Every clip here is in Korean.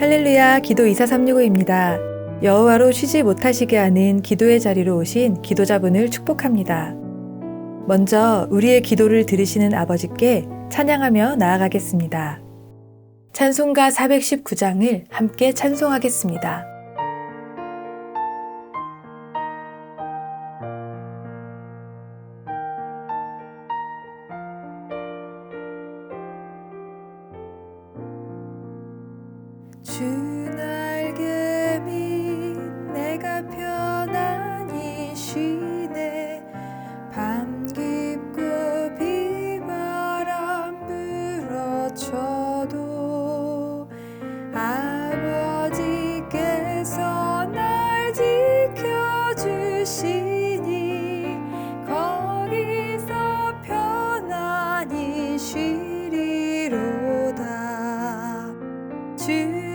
할렐루야 기도 24365입니다. 여호와로 쉬지 못하시게 하는 기도의 자리로 오신 기도자분을 축복합니다. 먼저 우리의 기도를 들으시는 아버지께 찬양하며 나아가겠습니다. 찬송가 419장을 함께 찬송하겠습니다. 주 날개 밑 내가 편안히 쉬네 밤 깊고 비바람 불어쳐도 아버지께서 날 지켜주시니 거기서 편안히 쉬리로다. 주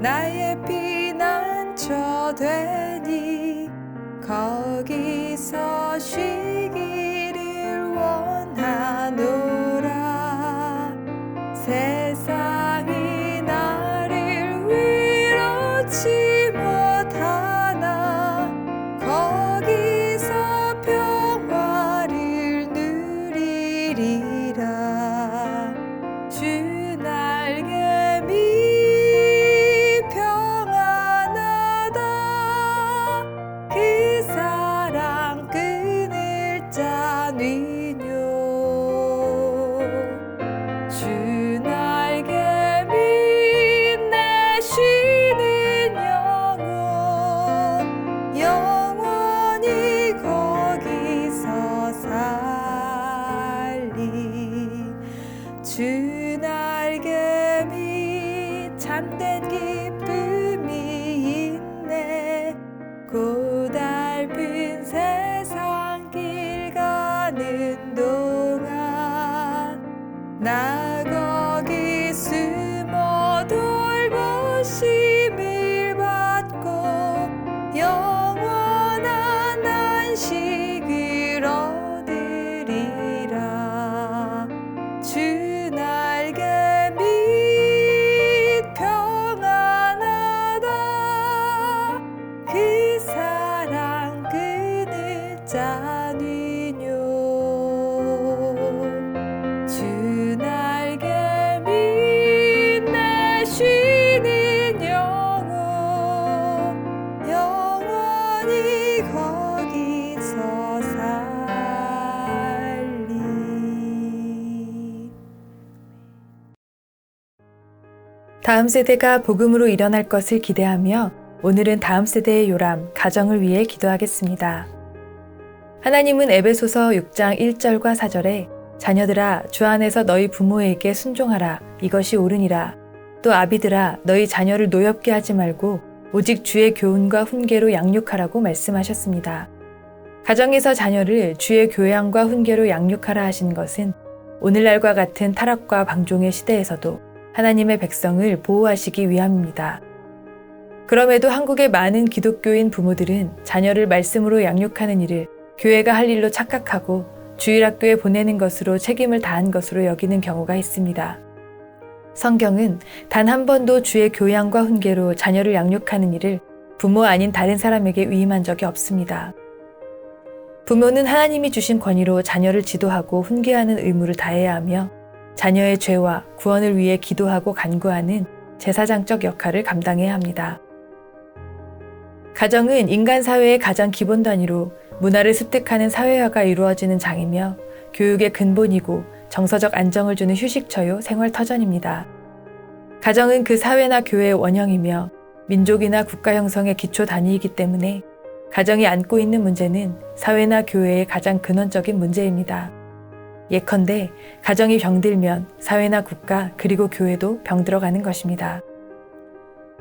나의 피난처 되니 거기서 쉬 가는 동안 나 다음 세대가 복음으로 일어날 것을 기대하며 오늘은 다음 세대의 요람, 가정을 위해 기도하겠습니다. 하나님은 에베소서 6장 1절과 4절에 자녀들아 주 안에서 너희 부모에게 순종하라 이것이 옳으니라 또 아비들아 너희 자녀를 노엽게 하지 말고 오직 주의 교훈과 훈계로 양육하라고 말씀하셨습니다. 가정에서 자녀를 주의 교양과 훈계로 양육하라 하신 것은 오늘날과 같은 타락과 방종의 시대에서도 하나님의 백성을 보호하시기 위함입니다. 그럼에도 한국의 많은 기독교인 부모들은 자녀를 말씀으로 양육하는 일을 교회가 할 일로 착각하고 주일학교에 보내는 것으로 책임을 다한 것으로 여기는 경우가 있습니다. 성경은 단 한 번도 주의 교양과 훈계로 자녀를 양육하는 일을 부모 아닌 다른 사람에게 위임한 적이 없습니다. 부모는 하나님이 주신 권위로 자녀를 지도하고 훈계하는 의무를 다해야 하며 자녀의 죄와 구원을 위해 기도하고 간구하는 제사장적 역할을 감당해야 합니다. 가정은 인간 사회의 가장 기본 단위로 문화를 습득하는 사회화가 이루어지는 장이며 교육의 근본이고 정서적 안정을 주는 휴식처요 생활 터전입니다. 가정은 그 사회나 교회의 원형이며 민족이나 국가 형성의 기초 단위이기 때문에 가정이 안고 있는 문제는 사회나 교회의 가장 근원적인 문제입니다. 예컨대 가정이 병들면 사회나 국가 그리고 교회도 병들어가는 것입니다.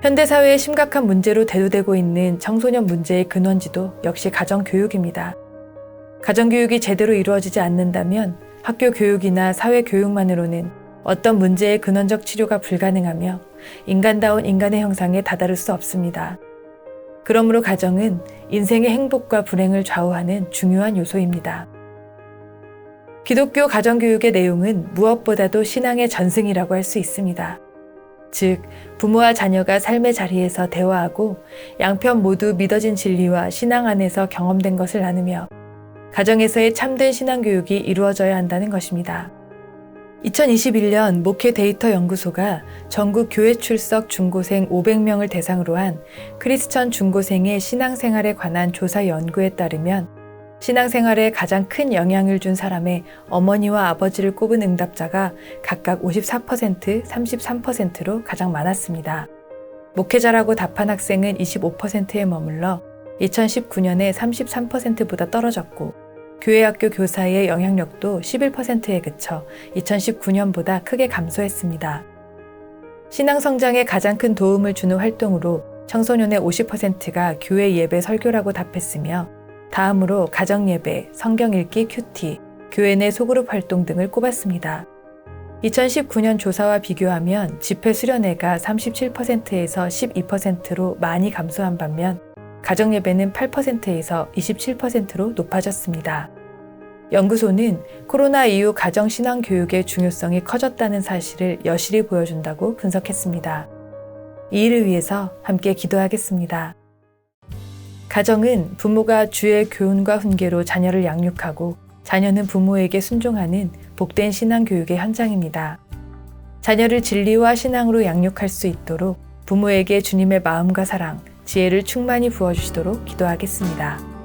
현대사회의 심각한 문제로 대두되고 있는 청소년 문제의 근원지도 역시 가정교육입니다. 가정교육이 제대로 이루어지지 않는다면 학교 교육이나 사회 교육만으로는 어떤 문제의 근원적 치료가 불가능하며 인간다운 인간의 형상에 다다를 수 없습니다. 그러므로 가정은 인생의 행복과 불행을 좌우하는 중요한 요소입니다. 기독교 가정교육의 내용은 무엇보다도 신앙의 전승이라고 할 수 있습니다. 즉, 부모와 자녀가 삶의 자리에서 대화하고 양편 모두 믿어진 진리와 신앙 안에서 경험된 것을 나누며 가정에서의 참된 신앙교육이 이루어져야 한다는 것입니다. 2021년 목회 데이터 연구소가 전국 교회 출석 중고생 500명을 대상으로 한 크리스천 중고생의 신앙생활에 관한 조사 연구에 따르면 신앙생활에 가장 큰 영향을 준 사람의 어머니와 아버지를 꼽은 응답자가 각각 54%, 33%로 가장 많았습니다. 목회자라고 답한 학생은 25%에 머물러 2019년에 33%보다 떨어졌고 교회 학교 교사의 영향력도 11%에 그쳐 2019년보다 크게 감소했습니다. 신앙 성장에 가장 큰 도움을 주는 활동으로 청소년의 50%가 교회 예배 설교라고 답했으며 다음으로 가정 예배, 성경 읽기 큐티, 교회 내 소그룹 활동 등을 꼽았습니다. 2019년 조사와 비교하면 집회 수련회가 37%에서 12%로 많이 감소한 반면 가정 예배는 8%에서 27%로 높아졌습니다. 연구소는 코로나 이후 가정 신앙 교육의 중요성이 커졌다는 사실을 여실히 보여준다고 분석했습니다. 이 일을 위해서 함께 기도하겠습니다. 가정은 부모가 주의 교훈과 훈계로 자녀를 양육하고 자녀는 부모에게 순종하는 복된 신앙 교육의 현장입니다. 자녀를 진리와 신앙으로 양육할 수 있도록 부모에게 주님의 마음과 사랑, 지혜를 충만히 부어주시도록 기도하겠습니다.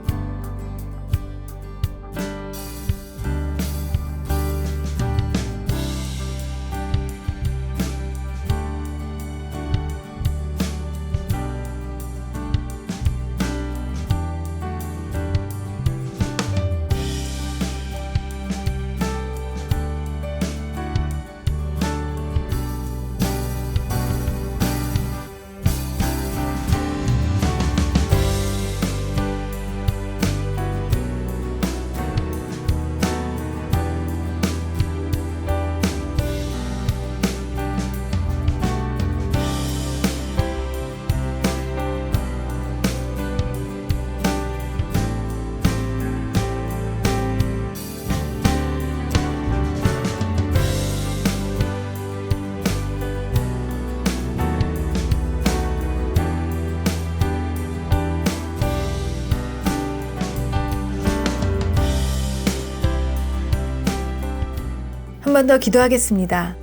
번 더 기도하겠습니다.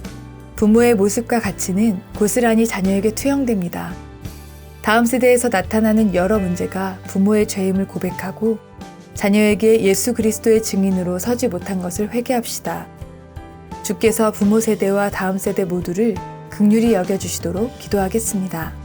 부모의 모습과 가치는 고스란히 자녀에게 투영됩니다. 다음 세대에서 나타나는 여러 문제가 부모의 죄임을 고백하고 자녀에게 예수 그리스도의 증인으로 서지 못한 것을 회개합시다. 주께서 부모 세대와 다음 세대 모두를 극률히 여겨주시도록 기도하겠습니다.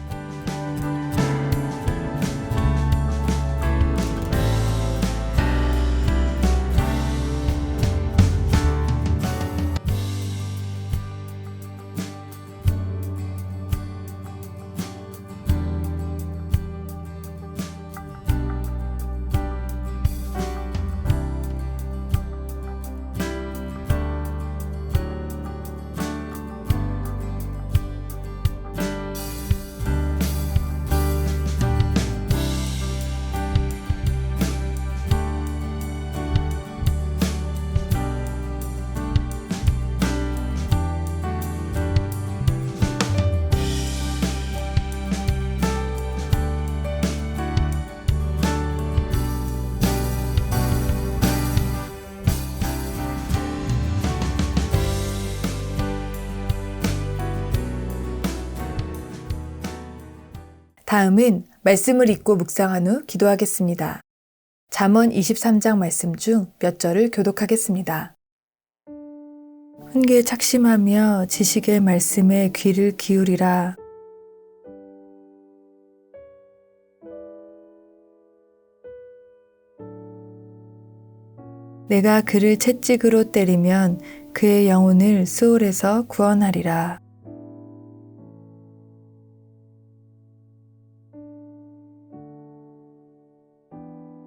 다음은 말씀을 읽고 묵상한 후 기도하겠습니다. 잠언 23장 말씀 중 몇 절을 교독하겠습니다. 훈계 착심하며 지식의 말씀에 귀를 기울이라. 내가 그를 채찍으로 때리면 그의 영혼을 수올에서 구원하리라.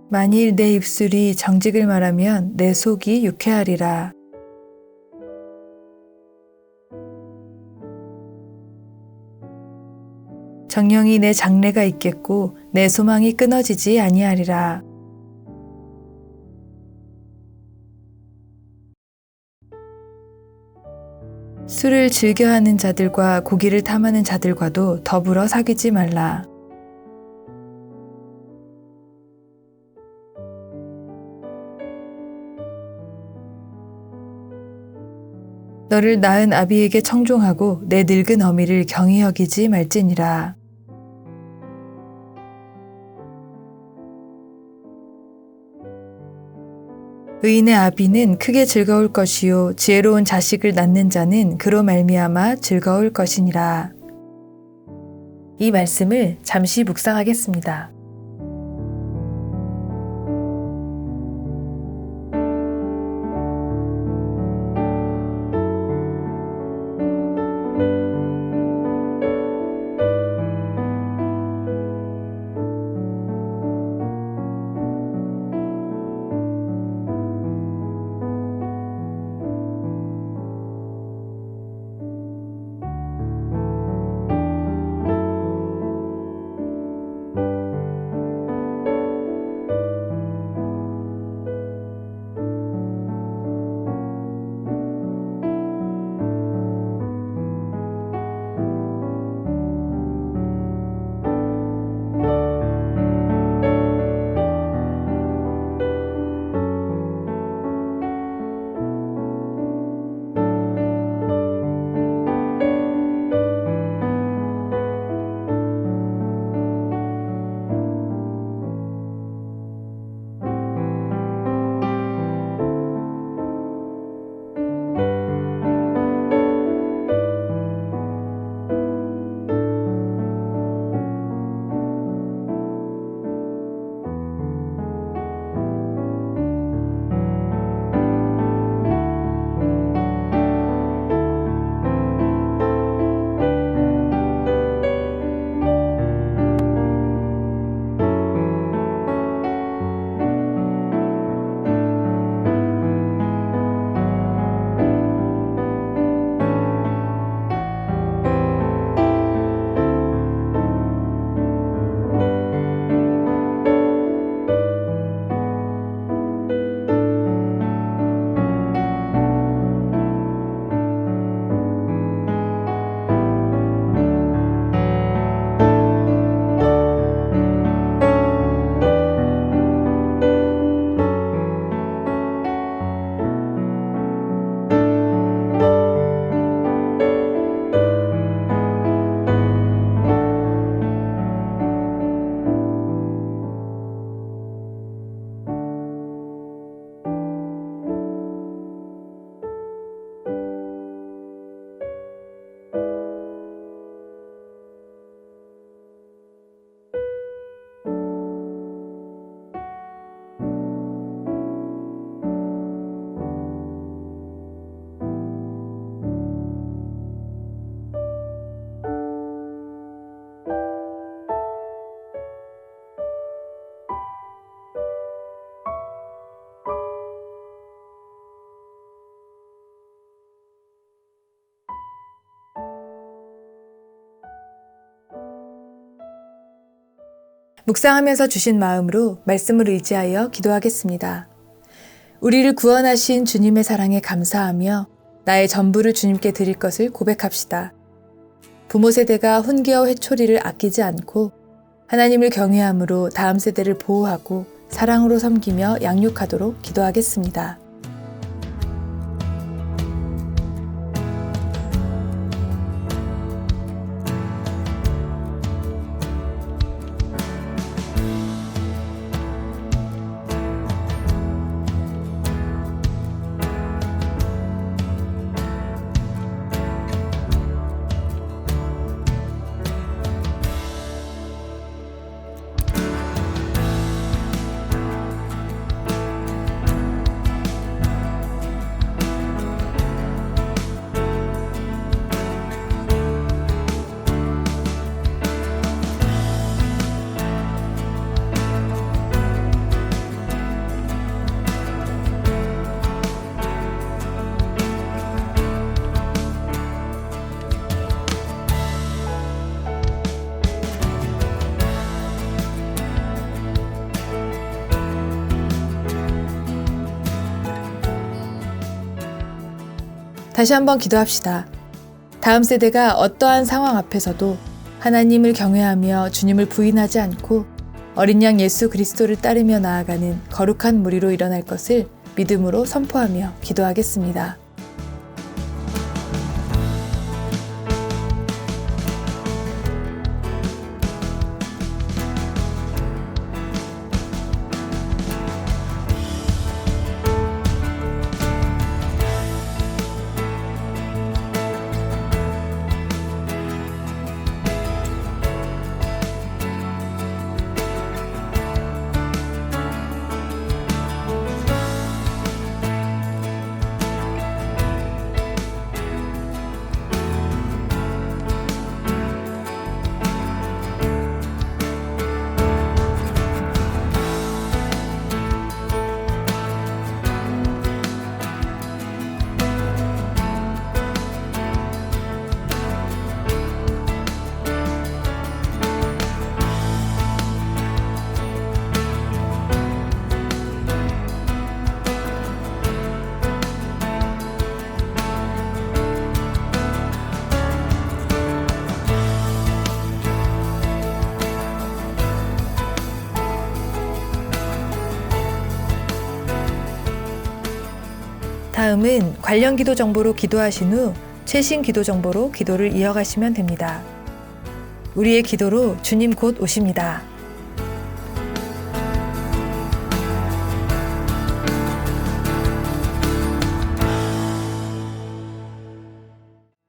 만일 내 입술이 정직을 말하면 내 속이 유쾌하리라. 정령이 내 장래가 있겠고 내 소망이 끊어지지 아니하리라. 술을 즐겨하는 자들과 고기를 탐하는 자들과도 더불어 사귀지 말라. 너를 낳은 아비에게 청종하고 내 늙은 어미를 경히 여기지 말지니라. 의인의 아비는 크게 즐거울 것이요 지혜로운 자식을 낳는 자는 그로 말미암아 즐거울 것이니라. 이 말씀을 잠시 묵상하겠습니다. 묵상하면서 주신 마음으로 말씀을 의지하여 기도하겠습니다. 우리를 구원하신 주님의 사랑에 감사하며 나의 전부를 주님께 드릴 것을 고백합시다. 부모 세대가 훈계와 회초리를 아끼지 않고 하나님을 경외함으로 다음 세대를 보호하고 사랑으로 섬기며 양육하도록 기도하겠습니다. 다시 한번 기도합시다. 다음 세대가 어떠한 상황 앞에서도 하나님을 경외하며 주님을 부인하지 않고 어린 양 예수 그리스도를 따르며 나아가는 거룩한 무리로 일어날 것을 믿음으로 선포하며 기도하겠습니다. 다음은 관련 기도 정보로 기도하신 후 최신 기도 정보로 기도를 이어가시면 됩니다. 우리의 기도로 주님 곧 오십니다.